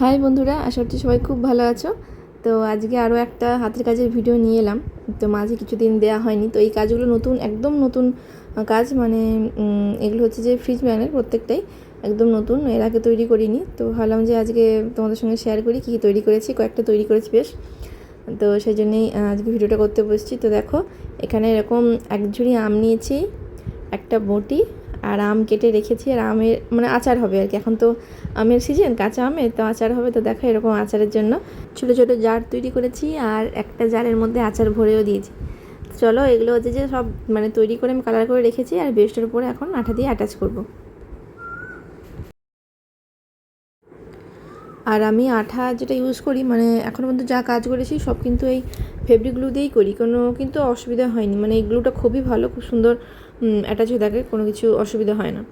High বন্ধুরা, আশা করছি সবাই খুব ভালো আছো। তো আজকে আরও একটা হাতের কাজের ভিডিও নিয়ে এলাম। তো মাঝে কিছুদিন দেওয়া হয়নি, তো এই কাজগুলো নতুন, একদম নতুন কাজ মানে এগুলো হচ্ছে যে ফ্রিজ ম্যানের প্রত্যেকটাই একদম নতুন, এর আগে তৈরি করিনি। তো ভাবলাম যে আজকে তোমাদের সঙ্গে শেয়ার করি, কী কী তৈরি করেছি, কয়েকটা তৈরি করেছি বেশ। তো সেই জন্যেই আজকে ভিডিওটা করতে বসছি। তো দেখো, এখানে এরকম এক ঝুড়ি আম নিয়েছি, একটা বটি আর আম কেটে রেখেছি আর আমের মানে আচার হবে আর কি। এখন তো আমের সিজন কাঁচা আমের তো আচার হবে, তো দেখো এরকম আচারের জন্য ছোটো ছোটো জার তৈরি করেছি আর একটা জারের মধ্যে আচার ভরেও দিয়েছি। চলো এগুলো হচ্ছে যে সব মানে তৈরি করে আমি কালার করে রেখেছি আর বেস্টের উপরে এখন আঠা দিয়ে অ্যাটাচ করব। আর আমি আঠা যেটা ইউজ করি মানে এখনও পর্যন্ত যা কাজ করেছি সব কিন্তু এই ফেব্রিক গ্লু দিয়েই করি। কোনো কিন্তু অসুবিধা হয়নি মানে এই গ্লুটা খুবই ভালো, খুব সুন্দর অ্যাটাচ হয়ে থাকে, কোনো কিছু অসুবিধা হয় না।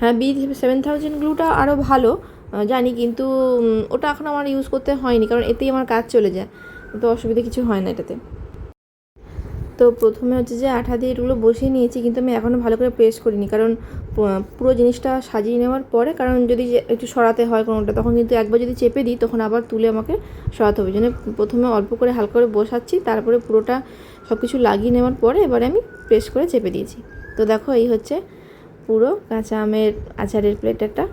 হ্যাঁ বি সেভেন থাউজেন্ড গ্লুটা আরও ভালো জানি কিন্তু ওটা এখন আমার ইউজ করতে হয়নি, কারণ এতেই আমার কাজ চলে যায় তো অসুবিধা কিছু হয় না এটাতে। তো প্রথমে হচ্ছে যে আঠা দিয়ে এগুলো বসিয়ে নিয়েছি, কিন্তু আমি এখনও ভালো করে প্রেস করিনি। কারণ পুরো জিনিসটা সাজিয়ে নেওয়ার পরে, কারণ যদি একটু সরাতে হয় কোনোটা, তখন কিন্তু একবার যদি চেপে দিই, তখন আবার তুলে আমাকে সরাতে হবে। জন্য প্রথমে অল্প করে হালকা করে বসাচ্ছি, তারপরে পুরোটা সব কিছু লাগিয়ে নেওয়ার পরে এবারে আমি প্রেস করে চেপে দিয়েছি। তো দেখো, এই হচ্ছে পুরো কাঁচা আমের আচারের প্লেট একটা।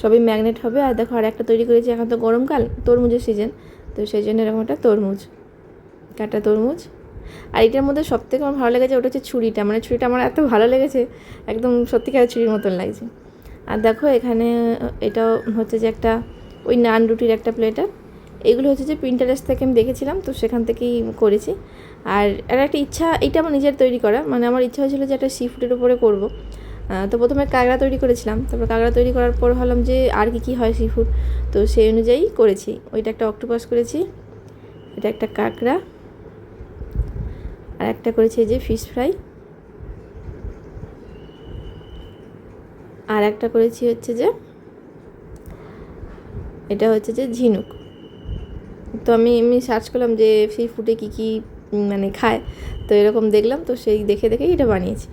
সবই ম্যাগনেট হবে। আর দেখো আর একটা তৈরি করেছি এখন তো গরমকাল, তরমুজের সিজন তো সেই জন্য এরকম একটা তরমুজ, কাটা তরমুজ। আর এটার মধ্যে সব থেকে আমার ভালো লেগেছে ওটা হচ্ছে ছুরিটা। মানে ছুরিটা আমার এত ভালো লেগেছে, একদম সত্যিকারের ছুরির মতন লাগছে। আর দেখো এখানে, এটাও হচ্ছে যে একটা ওই নান রুটির একটা প্লেটার এগুলো হচ্ছে যে প্রিন্টারেস্ট থেকে আমি দেখেছিলাম, তো সেখান থেকেই করেছি। আর আর একটা ইচ্ছা এটা আমার নিজের তৈরি করা। মানে আমার ইচ্ছা হয়েছিল যে একটা সি ফুডের উপরে করব। তো প্রথমে কাঁকড়া তৈরি করেছিলাম। তারপর কাঁকড়া তৈরি করার পর ভাবলাম যে আর কি কী হয় সি ফুড তো সেই অনুযায়ী করেছি। ওইটা একটা অক্টোপাস করেছি। এটা একটা কাঁকড়া। আর একটা করেছি এই যে ফিশ ফ্রাই আর একটা করেছি হচ্ছে যে, এটা হচ্ছে যে ঝিনুক। তো আমি এমনি সার্চ করলাম যে সি ফুডে কী কী মানে খায়। তো এরকম দেখলাম, তো সেই দেখে দেখেই এটা বানিয়েছি।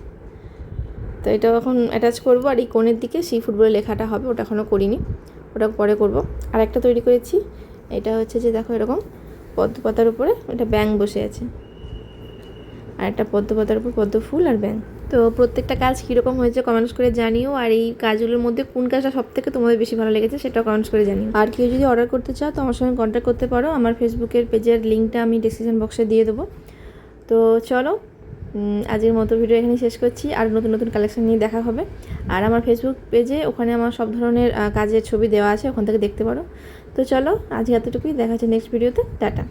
তো এটা এখন অ্যাটাচ করব আর এই কোণের দিকে সি ফুড বলে লেখাটা হবে, ওটা এখনও করিনি। ওটা পরে করব। আর একটা তৈরি করেছি, এটা হচ্ছে যে দেখো এরকম, পদ্ম পাতার উপরে এটা ব্যাং বসে আছে। আর একটা পদ্ম পাতার উপর পদ্ম ফুল আর ব্যাং তো প্রত্যেকটা কাজ কীরকম হয়েছে কমেন্টস করে জানিও, আর এই কাজগুলোর মধ্যে কোন কাজটা সব থেকে তোমাদের বেশি ভালো লেগেছে সেটাও কমেন্টস করে জানিও। আর কেউ যদি অর্ডার করতে চাও তো আমার সঙ্গে কন্ট্যাক্ট করতে পারো, আমার ফেসবুকের পেজের লিঙ্কটা আমি ডিসক্রিপশন বক্সে দিয়ে দেবো। তো চলো আজকের মতো ভিডিও এখানে শেষ করছি, আর নতুন নতুন কালেকশন নিয়ে দেখা হবে। আর আমার ফেসবুক পেজে ওখানে আমার সব ধরনের কাজের ছবি দেওয়া আছে, ওখান থেকে দেখতে পারো। তো চলো আজকে এতটুকুই, দেখা হচ্ছে নেক্সট ভিডিওতে টাটা।